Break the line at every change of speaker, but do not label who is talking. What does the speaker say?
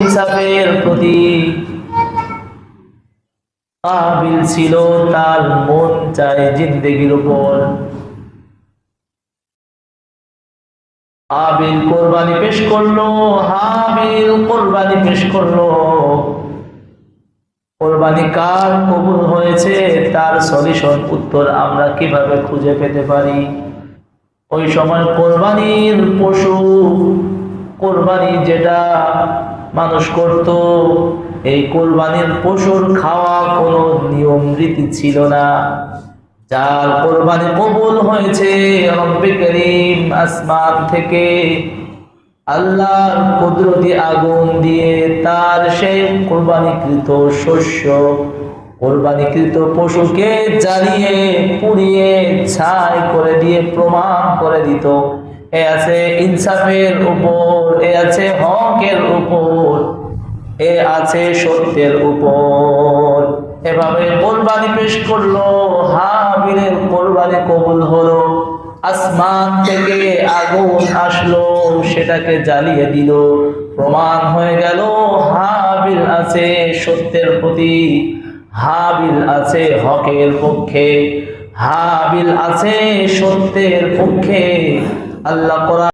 ইনসাফের প্রতি কাবিল ছিল তার মন চায় জিন্দগির উপর। আবিল কোরবানি পেশ করল, হাবিল কোরবানি পেশ করল। কোরবানি কার কবুল হয়েছে? তার সলিউশন উত্তর আমরা কীভাবে খুঁজে পেতে পারি? ওই সময় কোরবানির পশু, কোরবানি যেটা মানুষ করত। এই কোরবানির পশুর খাওয়া কোনো নিয়ম রীতি ছিল না। যার কোরবানি কবুল হয়েছে আসমান থেকে আল্লাহর কুদরতি আগুন দিয়ে তার সেই কোরবানিকৃত শস্য, কোরবানিকৃত পশুকে জ্বালিয়ে, পুড়িয়ে, ছাই করে দিয়ে প্রমাণ করে দিত। এ আছে ইনসাফের উপর। এ আছে হকের উপর, এ আছে সত্যের উপর। এভাবে কোরবানি পেশ করল, হাবিলের কোরবানি কবুল হলো, আসমান থেকে আগুন আসলো, সেটাকে জ্বালিয়ে দিল। প্রমাণ হয়ে গেল, হাবিল আছে সত্যের প্রতি, হাবিল আছে হকের পক্ষে, হাবিল আছে সত্যের পক্ষে। আল্লাহ